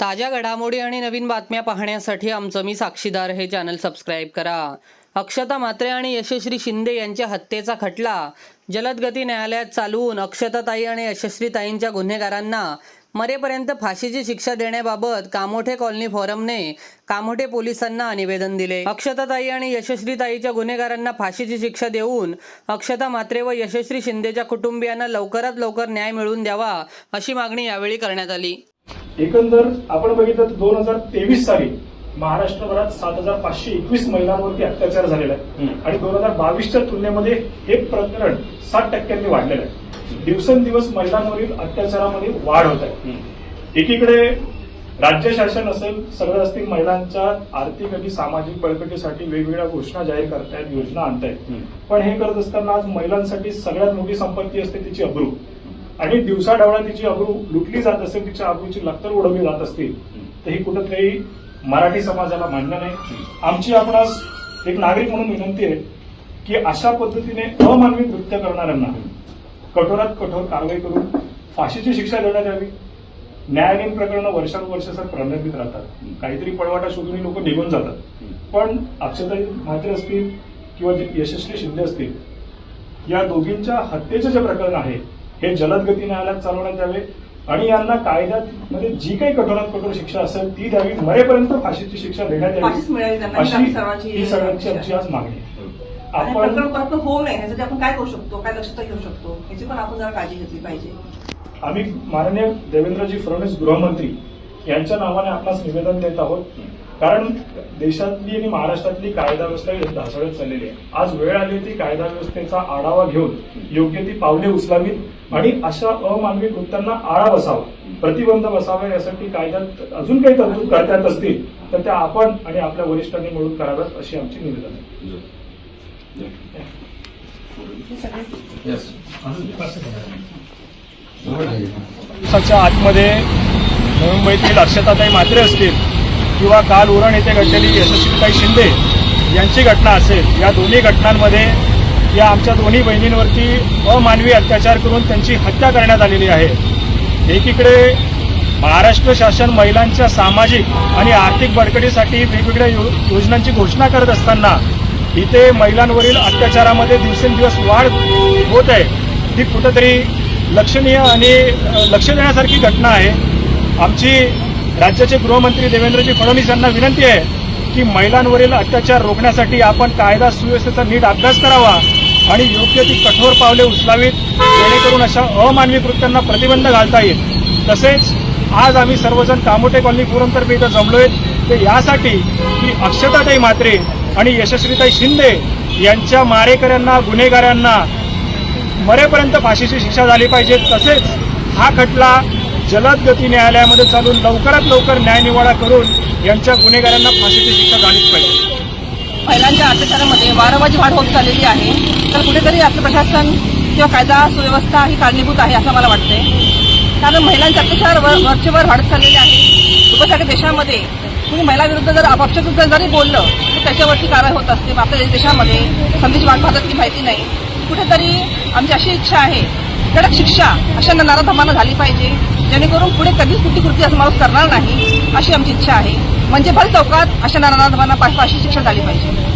ताज्या घडामोडी आणि नवीन बातम्या पाहण्यासाठी आमचं मी साक्षीदार हे चॅनल सबस्क्राईब करा. अक्षता म्हात्रे आणि यशस्वी शिंदे यांच्या हत्येचा खटला. जलदगती न्यायालयात चालवून अक्षताताई आणि यशस्वीताईंच्या गुन्हेगारांना मरेपर्यंत फाशीची शिक्षा देण्याबाबत कामोठे कॉलनी फोरमने कामोठे पोलिसांना निवेदन दिले. अक्षताताई आणि यशस्वीताईच्या गुन्हेगारांना फाशीची शिक्षा देऊन अक्षता म्हात्रे व यशस्वी शिंदेच्या कुटुंबियांना लवकरात लवकर न्याय मिळवून द्यावा अशी मागणी यावेळी करण्यात आली. एकंदर आपण बघितलं तर दोन हजार तेवीस साली महाराष्ट्रभरात सात हजार पाचशे एकवीस महिलांवरती अत्याचार झालेला आहे. आणि दोन हजार बावीसच्या तुलनेमध्ये हे प्रकरण सात टक्क्यांनी वाढलेलं आहे. दिवसेंदिवस महिलांवरील अत्याचारामध्ये वाढ होत आहे. एकीकडे राज्य शासन असेल सगळं असतील महिलांच्या आर्थिक आणि सामाजिक बळकटीसाठी वेगवेगळ्या घोषणा जाहीर करतायत योजना आणतायत. पण हे करत असताना आज महिलांसाठी सगळ्यात मोठी संपत्ती असते तिची अब्रू. आणि दिवसाढवळा तिची आबरू लुटली जात असेल तिच्या आबरूची लक्तर उडवली जात असतील तर ही कुठंतरी मराठी समाजाला मान्य नाही. आमची आपणास एक नागरिक म्हणून विनंती आहे की अशा पद्धतीने अमानवी कृत्य करणाऱ्यांना कठोरात कठोर कारवाई करून फाशीची शिक्षा देण्यात यावी. न्यायालयीन प्रकरणं वर्षानुवर्ष सर प्रलंबित राहतात. काहीतरी पळवाटा शोधून लोक निघून जातात. पण अक्षताई म्हात्रे असतील किंवा यशस्वी शिंदे असतील या दोघींच्या हत्येचे जे प्रकरण आहे हे जलद गती न्यायालयात चालवण्यात यावे. आणि यांना कायद्यात मध्ये जी काही कठोरात कठोर शिक्षा असेल ती द्यावी. मरेपर्यंत फाशीची शिक्षा देण्यात यावी. त्यांना, ही अशी ही सगळ्यांची आमची आज मागणी आपण होऊ नये यासाठी आपण काय करू शकतो? काय दक्षता घेऊ शकतो? याची पण आपण जरा काळजी घेतली पाहिजे. आम्ही माननीय देवेंद्रजी फडणवीस गृहमंत्री यांच्या नावाने आपणास निवेदन देत आहोत. कारण देशातली आणि महाराष्ट्रातली कायदा व्यवस्था ही ढासळत चाललेली आहे. आज वेळ आली होती कायदा व्यवस्थेचा आढावा घेऊन योग्य ती पावले उचलावीत आणि अशा अमानवी कृत्यांना आळा बसावा प्रतिबंध बसावा यासाठी कायद्यात अजून काही तरतूद करता येत असतील तर त्या आपण आणि आपल्या वरिष्ठांनी मिळून कराव्यात अशी आमची निवेदन आहे. दिवसाच्या आतमध्ये मुंबईतील अक्षताताई म्हात्रे असतील किंवा काल उरण येथे घडलेली यशस्वीताई शिंदे यांची घटना असेल या दोन्ही घटनांमध्ये या आमच्या दोन्ही बहिणींवरती अमानवी अत्याचार करून त्यांची हत्या करण्यात आलेली आहे. एकीकडे महाराष्ट्र शासन महिलांच्या सामाजिक आणि आर्थिक बडकटीसाठी वेगवेगळ्या यो- योजनांची घोषणा करत असताना इथे महिलांवरील अत्याचारामध्ये दिवसेंदिवस वाढ होत आहे. ती कुठंतरी लक्षणीय आणि लक्ष देण्यासारखी घटना आहे. आमची राज्याचे गृहमंत्री देवेंद्रजी फडणवीस यांना विनंती आहे की महिलांवरील अत्याचार रोखण्यासाठी आपण कायदा सुव्यवस्थेचा नीट अभ्यास करावा आणि योग्य ती कठोर पावले उचलावीत जेणेकरून अशा अमानवी कृत्यांना प्रतिबंध घालता येईल. तसेच आज आम्ही सर्वजण कामोटे कॉलनी फोरमतर्फे इथं जमलोय. ते यासाठी की अक्षताताई म्हात्रे आणि यशस्वीताई शिंदे यांच्या मारेकऱ्यांना गुन्हेगारांना मरेपर्यंत फाशीची शिक्षा झाली पाहिजे. तसेच हा खटला जलद गती न्यायालयामध्ये चालून लवकरात लवकर न्यायनिवाडा करून यांच्या गुन्हेगारांना फाशीची शिक्षा झालीच पाहिजे. महिलांच्या अत्याचारामध्ये वारंवारची वाढ होत चाललेली आहे. तर कुठेतरी आपलं प्रशासन किंवा कायदा सुव्यवस्था ही कारणीभूत आहे असं मला वाटतंय. कारण महिलांचे अत्याचार वर वरचेवर वाढत चाललेले आहे. दुसऱ्यासाठी देशामध्ये तुम्ही महिलाविरुद्ध जर अपक्षातून जरी बोललं तर त्याच्यावरती कारवाई होत असते. आपल्या देशामध्ये संधीची वाट पाहतात ती माहिती नाही. कुठेतरी आमची अशी इच्छा आहे कडक शिक्षा अशा नाराधमानं झाली पाहिजे. जेणेकरून पुढे कधीच कुठली कृती असं माणूस करणार नाही अशी आमची इच्छा आहे. म्हणजे भर चौकात अशा नराधमांना फाशी शिक्षा झाली पाहिजे.